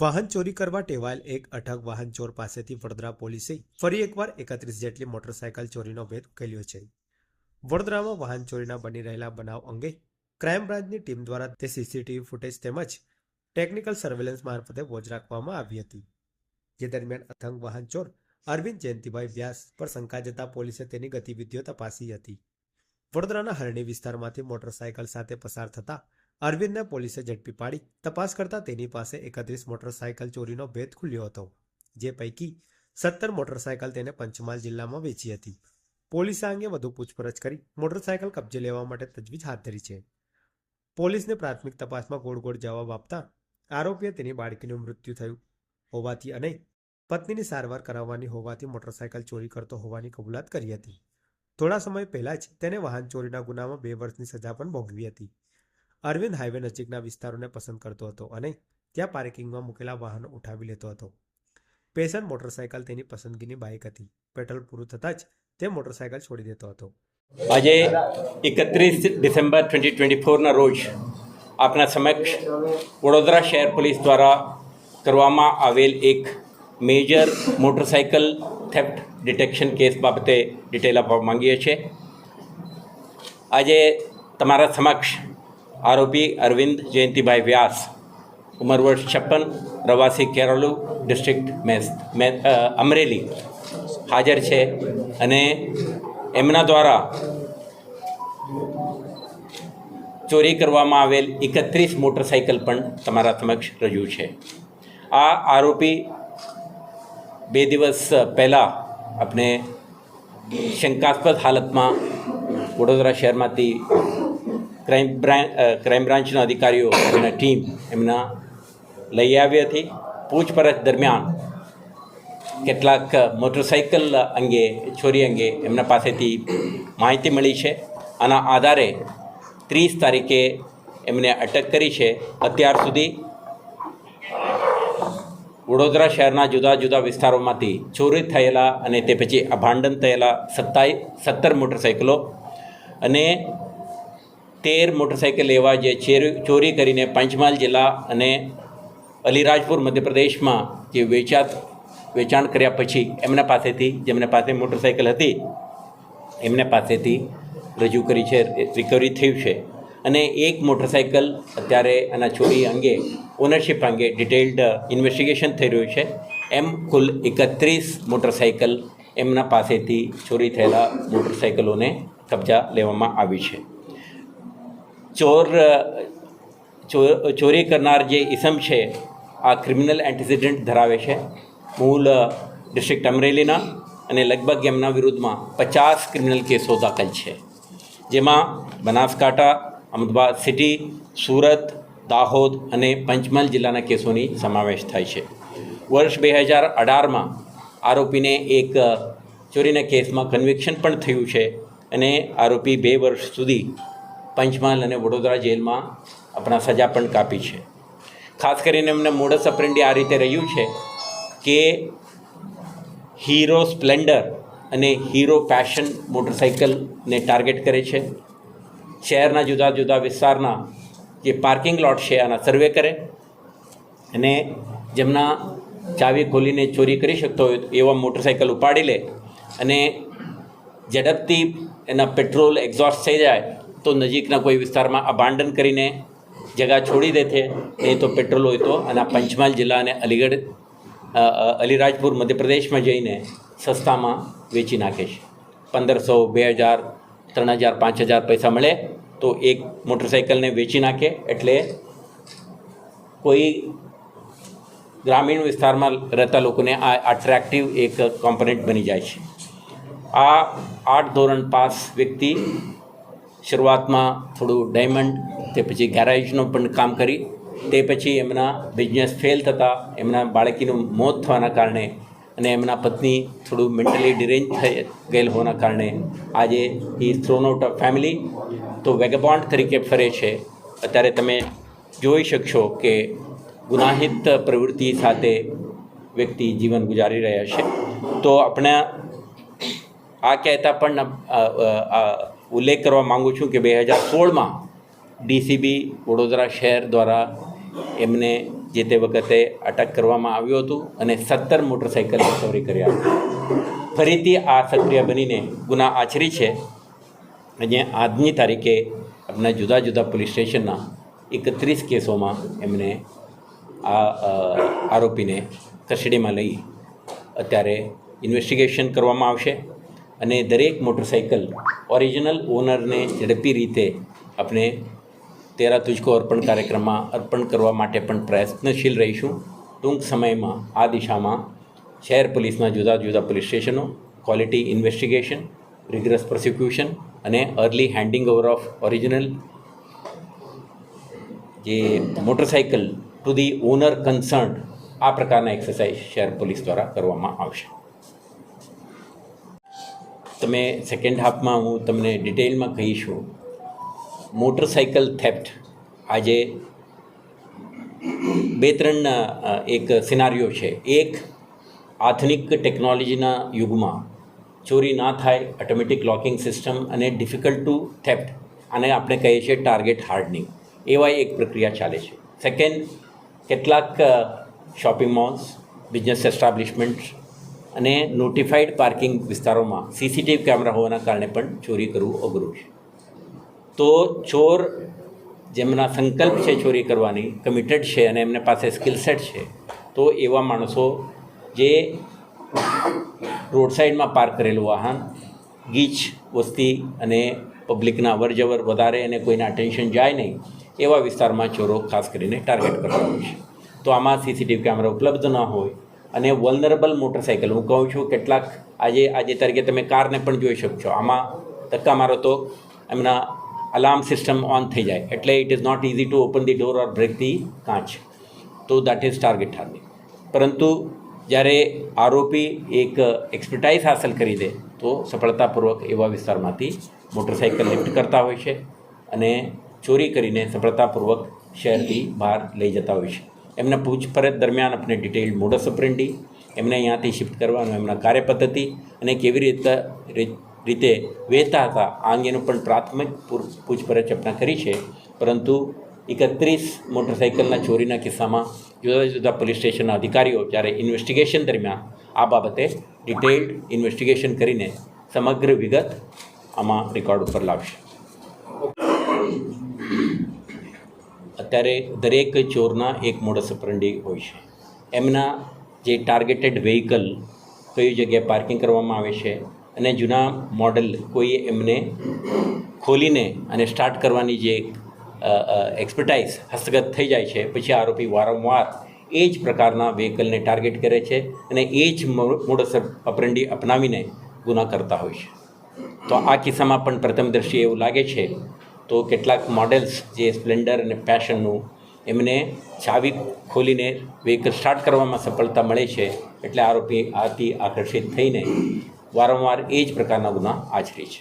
વાહન ચોરી કરવા ટેવાયેલ એક અઠક વાહન ચોર પાસેથી વડોદરા પોલીસે ફરી એકવાર એકત્રીસ જેટલી મોટરસાયકલ ચોરીનો ભેદ ઉકેલ્યો છે. વડોદરામાં વાહન ચોરીના બની રહેલા બનાવ અંગે ક્રાઇમ બ્રાન્ચની ટીમ દ્વારા તે સીસીટીવી ફૂટેજ તેમજ ટેકનિકલ સર્વેલન્સ મારફતે વોચ રાખવામાં આવી હતી. જે દરમિયાન અથંગ વાહન ચોર અરવિંદ જયંતિભાઈ વ્યાસ પર શંકા જતા પોલીસે તેની ગતિવિધિઓ તપાસી હતી. વડોદરાના હરણી વિસ્તારમાંથી મોટરસાયકલ સાથે પસાર થતા અરવિંદને પોલીસે ઝડપી પાડી. તપાસ કરતા તેની પાસે એકત્રીસ મોટરસાયકલ ચોરીનો ભેદ ખુલ્યો હતો, જે પૈકી સત્તર મોટરસાયકલ તેને પંચમહાલ જિલ્લામાં વેચી હતી. પોલીસે અંગે વધુ પૂછપરછ કરી. મોટરસાયકલ કબજે લેવા માટે તજવીજ હાથ ધરી છે. પોલીસને પ્રાથમિક તપાસમાં ગોળ ગોળ જવાબ આપતા આરોપીએ તેની બાળકીનું મૃત્યુ થયું હોવાથી અને પત્નીની સારવાર કરાવવાની હોવાથી મોટરસાયકલ ચોરી કરતો હોવાની કબૂલાત કરી હતી. થોડા સમય પહેલા જ તેને વાહન ચોરીના ગુનામાં બે વર્ષની સજા પણ ભોગવી હતી. અરવિંદ હાઈવે નજીકના વિસ્તારોને પસંદ કરતો હતો અને ત્યાં પાર્કિંગમાં મૂકેલા વાહનો ઉઠાવી લેતો હતો. પેશન મોટરસાયકલ તેની પસંદગીની બાઇક હતી. પેટ્રોલ પૂરું થતાં જ તે મોટરસાયકલ છોડી દેતો હતો. આજે એકત્રીસ ડિસેમ્બર ટ્વેન્ટી ટ્વેન્ટી ફોરના રોજ આપના સમક્ષ વડોદરા શહેર પોલીસ દ્વારા કરવામાં આવેલ એક major motorcycle theft detection case બાબતે ડિટેલ આપવા માંગીએ છીએ. આજે તમારા સમક્ષ આરોપી અરવિંદ જયંતિભાઈ વ્યાસ, ઉંમર વર્ષ છપ્પન પ્રવાસી કેરળુ ડિસ્ટ્રિક્ટ મેસ અમરેલી હાજર છે અને એમના દ્વારા ચોરી કરવામાં આવેલ એકત્રીસ મોટરસાયકલ પણ તમારા સમક્ષ રજૂ છે. આ આરોપી બે દિવસ પહેલાં આપણે શંકાસ્પદ હાલતમાં વડોદરા શહેરમાંથી ક્રાઇમ બ્રાન્ચ ક્રાઇમ બ્રાન્ચના અધિકારીઓ એમના ટીમ એમના લઈ આવી હતી. પૂછપરછ દરમિયાન કેટલાક મોટરસાઇકલ અંગે, ચોરી અંગે એમના પાસેથી માહિતી મળી છે. આના આધારે ત્રીસ તારીખે એમને અટક કરી છે. અત્યાર સુધી વડોદરા શહેરના જુદા જુદા વિસ્તારોમાંથી ચોરી થયેલા અને તે પછી અભાંડન થયેલા સત્તાઈ, સત્તર મોટરસાઇકલો અને તેર મોટરસાઇકલ એવા જે ચેર- કરીને પંચમહાલ જિલ્લા અને અલીરાજપુર મધ્યપ્રદેશમાં જે વેચાત, વેચાણ કર્યા પછી એમના પાસેથી, જેમના પાસે મોટરસાઇકલ હતી, એમના પાસેથી રજૂ કરી છે રિકવરી થયું છે. અને એક મોટરસાઇકલ અત્યારે આના ચોરી અંગે ઓનરશિપ અંગે ડિટેલ્ડ ઇન્વેસ્ટિગેશન થઈ રહ્યું છે. એમ કુલ એકત્રીસ મોટરસાઇકલ એમના પાસેથી ચોરી થયેલા મોટરસાઇકલોને કબજા લેવામાં આવી છે. ચોર ચોરી કરનાર જે ઇસમ છે, આ ક્રિમિનલ એન્ટિસિડન્ટ ધરાવે છે, મૂળ ડિસ્ટ્રિક્ટ અમરેલીના અને લગભગ એમના વિરુદ્ધમાં પચાસ ક્રિમિનલ કેસો દાખલ છે. જેમાં બનાસકાંઠા, અમદાવાદ સિટી સુરત, દાહોદ અને પંચમહાલ જિલ્લાના કેસોની સમાવેશ થાય છે. વર્ષ બે હજાર અઢારમાં આરોપીને એક ચોરીના કેસમાં કન્વિક્શન પણ થયું છે અને આરોપી બે વર્ષ સુધી પંચમહાલ અને વડોદરા જેલમાં આપણા સજા પણ કાપી છે. ખાસ કરીને એમને મોડસ અપરેન્ડી આ રીતે રહ્યું છે કે હીરો સ્પ્લેન્ડર અને હીરો પેશન મોટરસાઇકલને ટાર્ગેટ કરે છે. શહેરના જુદા જુદા વિસ્તારના જે પાર્કિંગ લોટ છે આના સર્વે કરે અને જેમના ચાવી ખોલીને ચોરી કરી શકતો હોય એવા મોટરસાઇકલ ઉપાડી લે અને ઝડપથી એના પેટ્રોલ એક્ઝોસ્ટ થઈ જાય તો નજીકના કોઈ વિસ્તારમાં અબાંડન કરીને જગા છોડી દે છે, એ તો પેટ્રોલ હોય તો. અને આ પંચમહાલ જિલ્લા અને અલીગઢ અલીરાજપુર મધ્યપ્રદેશમાં જઈને સસ્તામાં વેચી નાખે છે. પંદરસો, બે હજાર, ત્રણ હજાર, પાંચ હજાર પૈસા મળે તો એક મોટરસાઇકલને વેચી નાખે. એટલે કોઈ ગ્રામીણ વિસ્તારમાં રહેતા લોકોને આ અટ્રેક્ટિવ એક કોમ્પોનેન્ટ બની જાય છે. આ આઠ ધોરણ પાસ વ્યક્તિ શરૂઆતમાં થોડું ડાયમંડ તે પછી ગેરેજનું પણ કામ કરી. તે પછી એમના બિઝનેસ ફેલ થતાં, એમના બાળકીનું મોત થવાના કારણે અને એમના પત્ની થોડું મેન્ટલી ડિરેન્જ થઈ ગયેલ હોવાના કારણે આજે he thrown out of family તો વેગબોન્ડ તરીકે ફરે છે. અત્યારે તમે જોઈ શકશો કે ગુનાહિત પ્રવૃત્તિ સાથે વ્યક્તિ જીવન ગુજારી રહ્યા છે. તો આપણે આ કહેતા પણ ઉલ્લેખ કરવા માગું છું કે બે હજાર સોળમાં ડીસીબી વડોદરા શહેર દ્વારા એમને જે તે વખતે અટક કરવામાં આવ્યું હતું અને સત્તર મોટરસાઇકલ રિકવરી કર્યા હતા. ફરીથી આ સક્રિય બનીને ગુના આચરી છે. અને આજની તારીખે આપણા જુદા જુદા પોલીસ સ્ટેશનના એકત્રીસ કેસોમાં એમને આ આરોપીને કસ્ટડીમાં લઈ અત્યારે ઇન્વેસ્ટિગેશન કરવામાં આવશે. અને દરેક મોટરસાઇકલ ઓરિજિનલ ઓનરને ઝડપી રીતે આપણે તેરા તુજકો અર્પણ કાર્યક્રમમાં અર્પણ કરવા માટે પણ પ્રયત્નશીલ રહીશું. ટૂંક સમયમાં આ દિશામાં શહેર પોલીસના જુદા જુદા પોલીસ સ્ટેશનો, ક્વોલિટી ઇન્વેસ્ટિગેશન, રિગ્રસ પ્રોસિક્યુશન અને early handing over of original જે motorcycle to the owner concern આ પ્રકારના એક્સરસાઇઝ શહેર પોલીસ દ્વારા કરવામાં આવશે. તમે સેકન્ડ હાફમાં હું તમને ડિટેલમાં કહીશું. મોટરસાઇકલ થેફ્ટ આજે બે ત્રણ એક સિનારીઓ છે. એક, આધુનિક ટેકનોલોજીના યુગમાં ચોરી ના થાય ઓટોમેટિક લોકિંગ સિસ્ટમ અને ડિફિકલ્ટ ટુ થેફ્ટ આને આપણે કહીએ છીએ ટાર્ગેટ હાર્ડનિંગ એવા એક પ્રક્રિયા ચાલે છે. સેકન્ડ કેટલાક શોપિંગ મોલ્સ બિઝનેસ એસ્ટાબ્લિશમેન્ટ અને નોટિફાઈડ પાર્કિંગ વિસ્તારોમાં સીસીટીવી કેમેરા હોવાના કારણે પણ ચોરી કરવું અઘરું છે. તો ચોર જેમના સંકલ્પ છે ચોરી કરવાની કમિટેડ છે અને એમને પાસે સ્કિલ સેટ છે, તો એવા માણસો જે રોડ સાઈડમાં પાર્ક કરેલું વાહન, ગીચ વસ્તી અને પબ્લિકના અવરજવર વધારે અને કોઈના ટેન્શન જાય નહીં, એવા વિસ્તારમાં ચોરો ખાસ કરીને ટાર્ગેટ કરવાનું છે. તો આમાં સીસીટીવી કેમેરા ઉપલબ્ધ ન હોય અને વલનરેબલ મોટરસાઇકલ હું કહું છું, કેટલાક આજે આજે તરીકે તમે કારને પણ જોઈ શકશો આમાં ધક્કા મારો તો એમના અલાર્મ સિસ્ટમ ઓન થઈ જાય. એટલે it is not easy to open the door or break the કાચ. તો દેટ ઇઝ ટાર્ગેટ હાર્નિંગ પરંતુ જ્યારે આરોપી એક એક્સપર્ટાઇઝ હાંસલ કરી દે, તો સફળતાપૂર્વક એવા વિસ્તારમાંથી મોટરસાઇકલ લિફ્ટ કરતા હોય છે અને ચોરી કરીને સફળતાપૂર્વક શહેરથી બહાર લઈ જતા હોય છે. એમના પૂછપરછ દરમિયાન આપણે ડિટેલ મોડસ ઓપરેન્ડી એમને અહીંયાથી શિફ્ટ કરવાનું, એમના કાર્યપદ્ધતિ અને કેવી રીતે રીતે વહેતા હતા આ અંગેનું પણ પ્રાથમિક પૂર- પૂછપરછ આપણે કરી છે. પરંતુ એકત્રીસ મોટરસાઇકલના ચોરીના કિસ્સામાં જુદા જુદા પોલીસ સ્ટેશનના અધિકારીઓ જ્યારે ઇન્વેસ્ટિગેશન દરમિયાન આ બાબતે ડિટેલ્ડ ઇન્વેસ્ટિગેશન કરીને સમગ્ર વિગત આમાં રેકોર્ડ ઉપર લાવશે. અત્યારે દરેક ચોરના એક મોડસ અપરંડી હોય છે. એમના જે ટાર્ગેટેડ વેહિકલ કઈ જગ્યાએ પાર્કિંગ કરવામાં આવે છે અને જૂના મોડલ કોઈ એમને ખોલીને અને સ્ટાર્ટ કરવાની જે એક્સપર્ટાઇઝ હસ્તગત થઈ જાય છે, પછી આરોપી વારંવાર એ જ પ્રકારના વ્હીકલને ટાર્ગેટ કરે છે અને એ જ મોડસ અપરંડી અપનાવીને ગુના કરતા હોય છે. તો આ કિસ્સામાં પણ પ્રથમ દ્રષ્ટિએ એવું લાગે છે તો કેટલાક મોડેલ્સ જે સ્પ્લેન્ડર અને પેશનનું એમને ચાવી ખોલીને વ્હીકલ સ્ટાર્ટ કરવામાં સફળતા મળે છે એટલે આરોપી આથી આકર્ષિત થઈને વારંવાર એ જ પ્રકારના ગુના આચરે છે.